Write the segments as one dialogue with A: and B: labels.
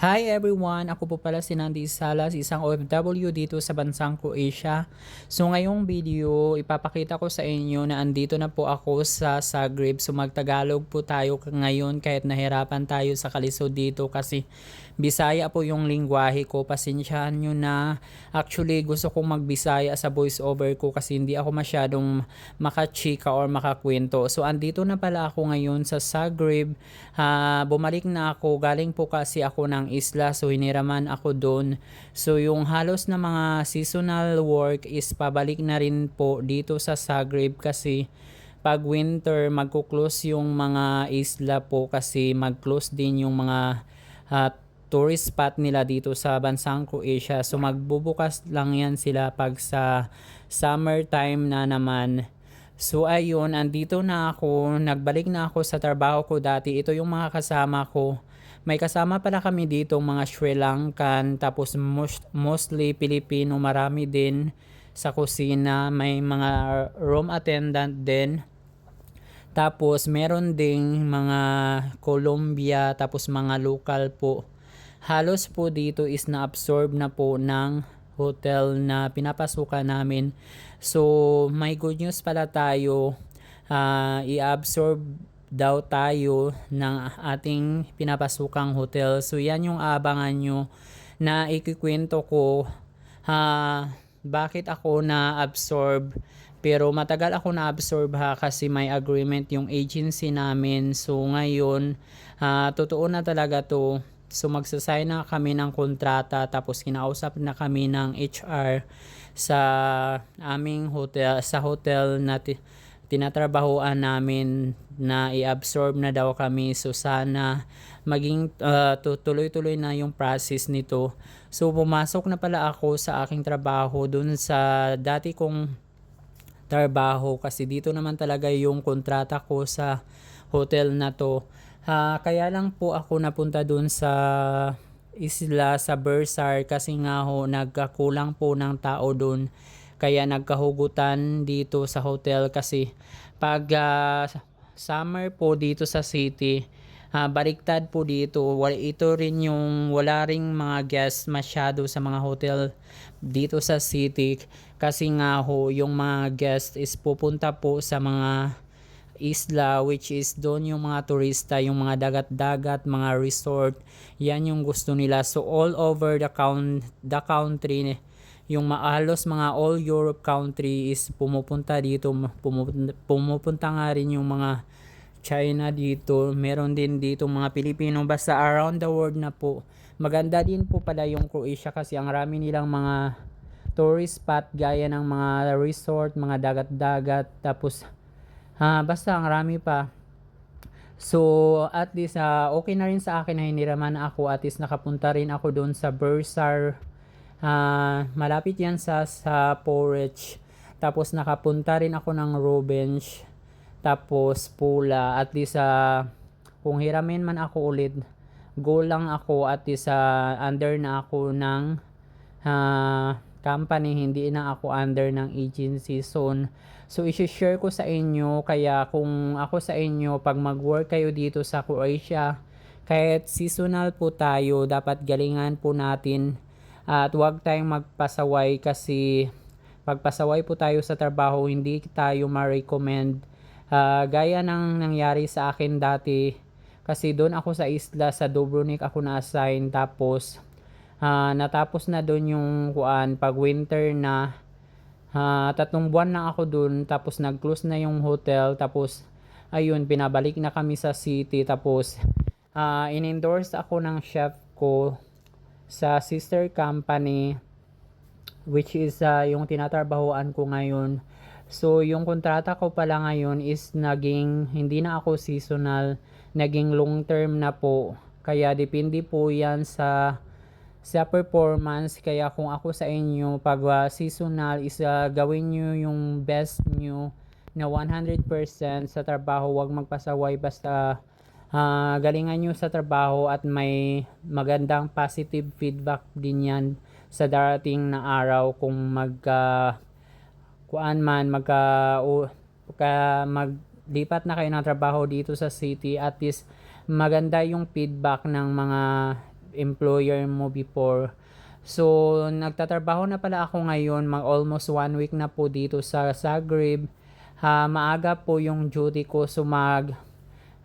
A: Hi everyone! Ako po pala si Nandi Salas, isang OFW dito sa bansang Croatia. So ngayong video, ipapakita ko sa inyo na andito na po ako sa Zagreb. So magtagalog po tayo ngayon kahit nahirapan tayo sa kalisod dito kasi Bisaya po yung lingwahe ko. Pasensyahan nyo na. Actually, gusto kong magbisaya sa voice over ko kasi hindi ako masyadong makachika or makakwento. So andito na pala ako ngayon sa Zagreb. Uh, bumalik na ako. Galing po kasi ako ng isla so hiniraman ako doon. So yung halos na mga seasonal work is pabalik na rin po dito sa Zagreb kasi pag winter magko-close yung mga isla po kasi mag-close din yung mga uh, tourist spot nila dito sa bansang Croatia. So magbubukas lang yan sila pag sa summertime na naman. So ayun, andito na ako, nagbalik na ako sa trabaho ko dati. Ito yung mga kasama ko. May kasama pala kami dito mga Sri Lankan, tapos most, mostly Filipino, marami din sa kusina. May mga room attendant din. Tapos meron ding mga Colombia, tapos mga local po halos po dito is na-absorb na po ng hotel na pinapasukan namin. So, may good news pala tayo. Uh, i-absorb daw tayo ng ating pinapasukang hotel. So, yan yung abangan nyo na ikikwento ko uh, bakit ako na-absorb pero matagal ako na-absorb ha kasi may agreement yung agency namin. So ngayon, uh, totoo na talaga to So magsasign na kami ng kontrata tapos kinausap na kami ng HR sa aming hotel sa hotel na tinatrabahoan namin na i-absorb na daw kami so sana maging uh, tuloy-tuloy na yung process nito. So pumasok na pala ako sa aking trabaho dun sa dati kong trabaho kasi dito naman talaga yung kontrata ko sa hotel na to. Uh, kaya lang po ako napunta dun sa isla sa Bursar kasi nga ho nagkakulang po ng tao dun. Kaya nagkahugutan dito sa hotel kasi pag uh, summer po dito sa city, uh, baliktad po dito. Ito rin yung wala ring mga guests masyado sa mga hotel dito sa city kasi nga ho yung mga guests is pupunta po sa mga isla which is doon yung mga turista, yung mga dagat-dagat, mga resort, yan yung gusto nila. So all over the, count, the country, yung maalos mga all Europe country is pumupunta dito, pumupunta, pumupunta nga rin yung mga China dito, meron din dito mga Pilipino, basta around the world na po. Maganda din po pala yung Croatia kasi ang rami nilang mga tourist spot gaya ng mga resort, mga dagat-dagat, tapos Uh, basta ang rami pa. So, at least uh, okay na rin sa akin na hiniraman ako at least nakapunta rin ako doon sa Bursar. Uh, malapit yan sa, sa Porridge. Tapos nakapunta rin ako ng Revenge. Tapos Pula. At least uh, kung hiramin man ako ulit, go lang ako at least uh, under na ako ng uh, company, hindi na ako under ng agency zone. So, isi-share ko sa inyo, kaya kung ako sa inyo, pag mag-work kayo dito sa Croatia, kahit seasonal po tayo, dapat galingan po natin at huwag tayong magpasaway kasi pagpasaway po tayo sa trabaho, hindi tayo ma-recommend. Uh, gaya ng nangyari sa akin dati, kasi doon ako sa isla, sa Dubrovnik ako na-assign, tapos uh, natapos na doon yung kuan pag winter na uh, tatlong buwan na ako doon. Tapos nag-close na yung hotel. Tapos ayun pinabalik na kami sa city. Tapos uh, in-endorse ako ng chef ko sa sister company which is uh, yung tinatrabahoan ko ngayon. So yung kontrata ko pala ngayon is naging hindi na ako seasonal naging long term na po. Kaya depende po yan sa sa performance. Kaya kung ako sa inyo pag uh, seasonal is uh, gawin nyo yung best nyo na 100% sa trabaho wag magpasaway basta uh, galingan nyo sa trabaho at may magandang positive feedback din yan sa darating na araw kung mag uh, man magka uh, maglipat na kayo ng trabaho dito sa city at least maganda yung feedback ng mga employer mo before. So, nagtatrabaho na pala ako ngayon, mag almost one week na po dito sa Zagreb. Ha, maaga po yung duty ko, so mag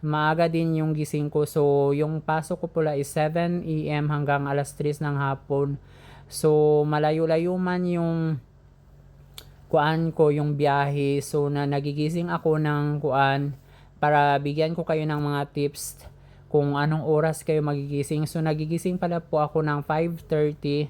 A: maaga din yung gising ko. So, yung pasok ko pala is 7 a.m. hanggang alas 3 ng hapon. So, malayo-layo man yung kuan ko yung biyahe. So, na nagigising ako ng kuan para bigyan ko kayo ng mga tips kung anong oras kayo magigising. So, nagigising pala po ako ng 5.30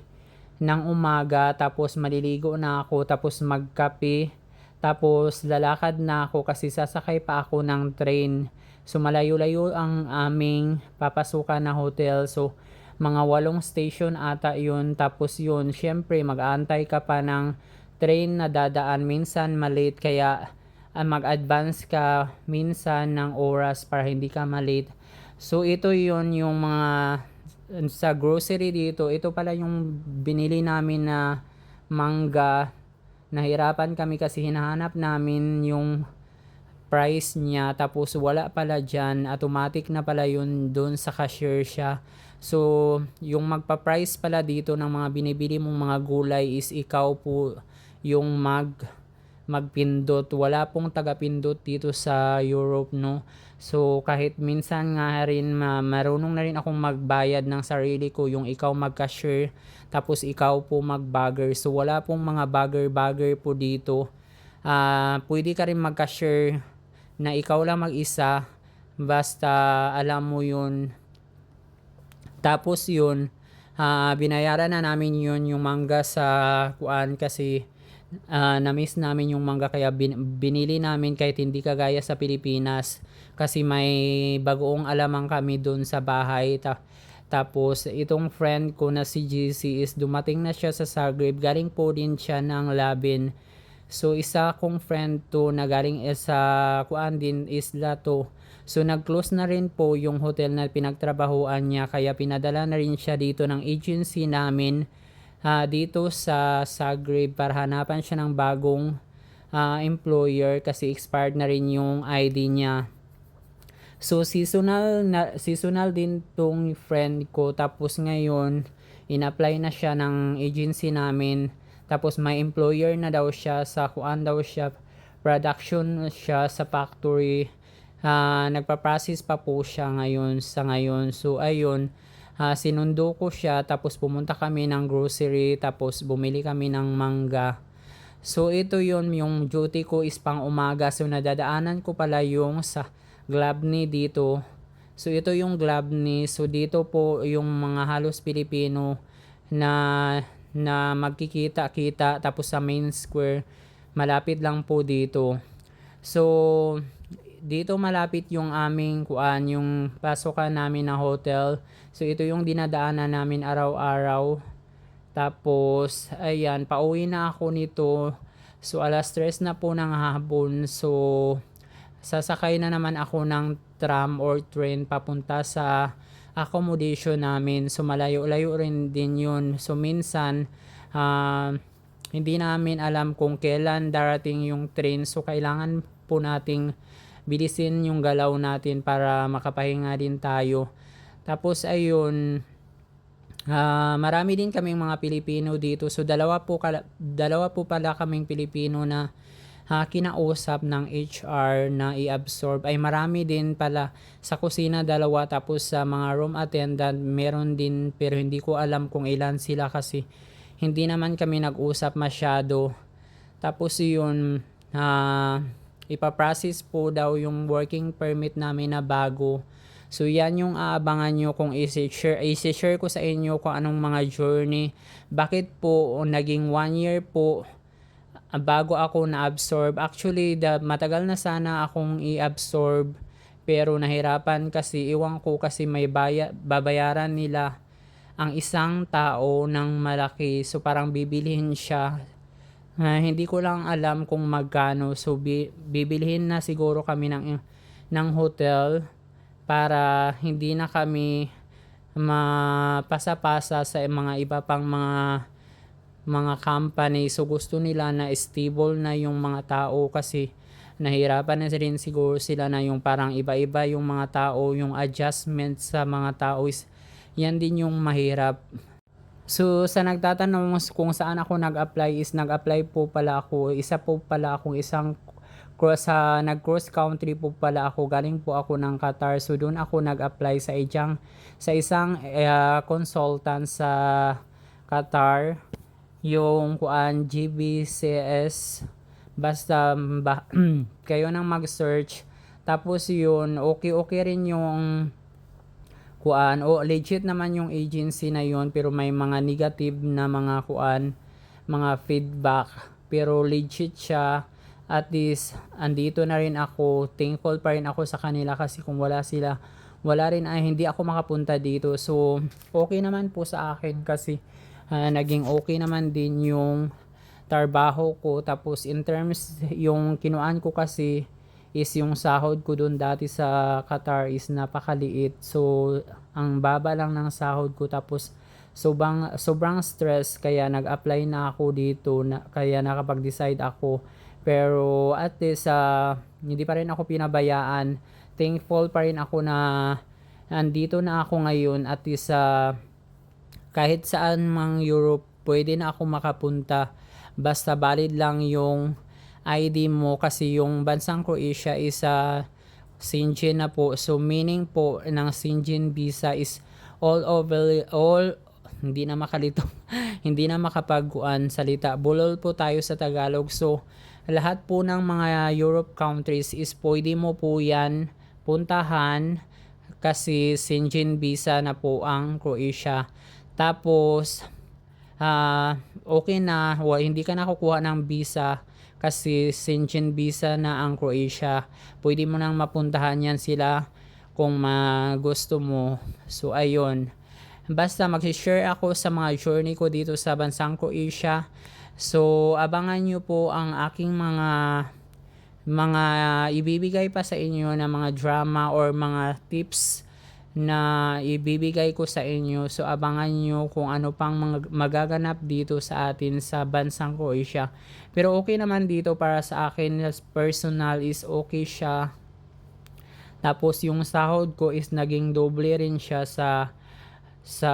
A: ng umaga, tapos maliligo na ako, tapos magkape, tapos lalakad na ako kasi sasakay pa ako ng train. So, malayo-layo ang aming papasukan na hotel. So, mga walong station ata yun. Tapos yun, syempre, mag-aantay ka pa ng train na dadaan. Minsan, malate, kaya ah, mag-advance ka minsan ng oras para hindi ka malate. So ito yon yung mga sa grocery dito. Ito pala yung binili namin na mangga. Nahirapan kami kasi hinahanap namin yung price niya tapos wala pala dyan automatic na pala yun doon sa cashier siya so yung magpa-price pala dito ng mga binibili mong mga gulay is ikaw po yung mag magpindot. Wala pong tagapindot dito sa Europe, no? So, kahit minsan nga rin, ma marunong na rin akong magbayad ng sarili ko, yung ikaw mag-cashier, tapos ikaw po mag-bagger. So, wala pong mga bagger-bagger po dito. Ah, pwede ka rin mag-cashier na ikaw lang mag-isa, basta alam mo yun. Tapos yun, ah, binayaran na namin yun yung mangga sa kuan kasi uh, na-miss namin yung mangga. Kaya bin, binili namin kahit hindi kagaya sa Pilipinas kasi may bagoong alamang kami doon sa bahay. Ta tapos itong friend ko na si GC is dumating na siya sa Zagreb. Galing po din siya ng Labin so isa kong friend to na galing sa kuan din isla to. So nag-close na rin po yung hotel na pinagtrabahuan niya. Kaya pinadala na rin siya dito ng agency namin uh, dito sa Zagreb para hanapan siya ng bagong uh, employer kasi expired na rin yung ID niya. So seasonal na seasonal din tong friend ko. Tapos ngayon in-apply na siya ng agency namin tapos may employer na daw siya sa kuan daw siya production siya sa factory uh, nagpa-process pa po siya ngayon sa ngayon so ayun uh, sinundo ko siya tapos pumunta kami ng grocery tapos bumili kami ng mangga. So ito yon yung duty ko is pang umaga so nadadaanan ko pala yung sa Glabni dito. So ito yung Glabni. So dito po yung mga halos Pilipino na na magkikita-kita tapos sa main square malapit lang po dito. So dito malapit yung aming kuan yung pasokan namin na hotel. So ito yung dinadaanan namin araw-araw. Tapos ayan, pauwi na ako nito. So alas 3 na po ng hapon. So sasakay na naman ako ng tram or train papunta sa accommodation namin. So malayo-layo rin din yun. So minsan uh, hindi namin alam kung kailan darating yung train. So kailangan po nating bilisin yung galaw natin para makapahinga din tayo. Tapos ayun, uh, marami din kaming mga Pilipino dito. So dalawa po, dalawa po pala kaming Pilipino na uh, kinausap ng HR na i-absorb. Ay marami din pala sa kusina dalawa tapos sa mga room attendant meron din pero hindi ko alam kung ilan sila kasi hindi naman kami nag-usap masyado. Tapos yun, uh, ipaprocess po daw yung working permit namin na bago. So yan yung aabangan nyo kung isi-share, isi-share ko sa inyo kung anong mga journey. Bakit po naging one year po bago ako na-absorb. Actually, the, matagal na sana akong i-absorb pero nahirapan kasi iwan ko kasi may baya, babayaran nila ang isang tao ng malaki. So parang bibilihin siya Uh, hindi ko lang alam kung magkano. So, bi- bibilhin na siguro kami ng, ng hotel para hindi na kami mapasa-pasa sa mga iba pang mga mga company. So, gusto nila na stable na yung mga tao kasi nahirapan na rin siguro sila na yung parang iba-iba yung mga tao, yung adjustment sa mga tao is yan din yung mahirap. So sa nagtatanong kung saan ako nag-apply is nag-apply po pala ako, isa po pala akong isang cross sa nag-cross country po pala ako, galing po ako ng Qatar. So doon ako nag-apply sa isang sa isang uh, consultant sa Qatar yung kuan GBCS basta ba, kayo nang mag-search. Tapos yun okay okay rin yung kuan. O legit naman yung agency na yun pero may mga negative na mga kuan mga feedback. Pero legit siya. At least andito na rin ako. Thankful pa rin ako sa kanila kasi kung wala sila wala rin ay hindi ako makapunta dito. So okay naman po sa akin kasi uh, naging okay naman din yung trabaho ko. Tapos in terms yung kinuan ko kasi is yung sahod ko doon dati sa Qatar is napakaliit. So ang baba lang ng sahod ko. Tapos sobrang sobrang stress. Kaya nag-apply na ako dito na, kaya nakapag-decide ako. Pero at least uh, hindi pa rin ako pinabayaan. Thankful pa rin ako na andito na ako ngayon. At least uh, kahit saan mang Europe pwede na ako makapunta. Basta valid lang yung ID mo kasi yung bansang Croatia is uh, Schengen na po. So meaning po ng Schengen visa is all over all hindi na makalito hindi na makapagkuan salita. Bulol po tayo sa Tagalog. So lahat po ng mga Europe countries is pwede mo po yan puntahan kasi Schengen visa na po ang Croatia. Tapos, uh, okay na, well, hindi ka nakukuha ng visa kasi Schengen visa na ang Croatia. Pwede mo nang mapuntahan yan sila kung gusto mo. So, ayun. Basta mag-share ako sa mga journey ko dito sa bansang Croatia. So, abangan nyo po ang aking mga mga ibibigay pa sa inyo na mga drama or mga tips na ibibigay ko sa inyo. So, abangan nyo kung ano pang magaganap dito sa atin sa bansang Croatia. Pero okay naman dito para sa akin as personal is okay siya. Tapos yung sahod ko is naging doble rin siya sa sa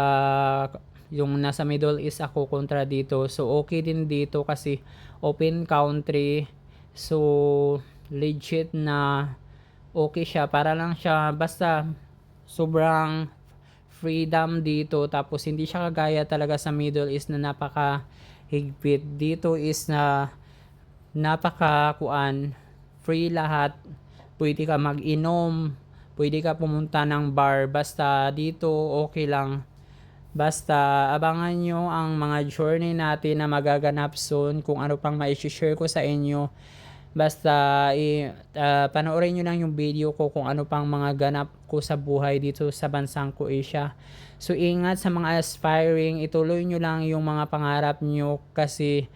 A: yung nasa Middle East ako kontra dito. So okay din dito kasi open country. So legit na okay siya. Para lang siya basta sobrang freedom dito. Tapos hindi siya kagaya talaga sa Middle East na napaka higpit. Dito is na napaka kuan free lahat. Pwede ka mag-inom, pwede ka pumunta ng bar, basta dito okay lang Basta abangan nyo ang mga journey natin na magaganap soon kung ano pang ma-share ko sa inyo. Basta uh, panoorin nyo lang yung video ko kung ano pang mga ganap ko sa buhay dito sa bansang Croatia. So ingat sa mga aspiring, ituloy nyo lang yung mga pangarap nyo kasi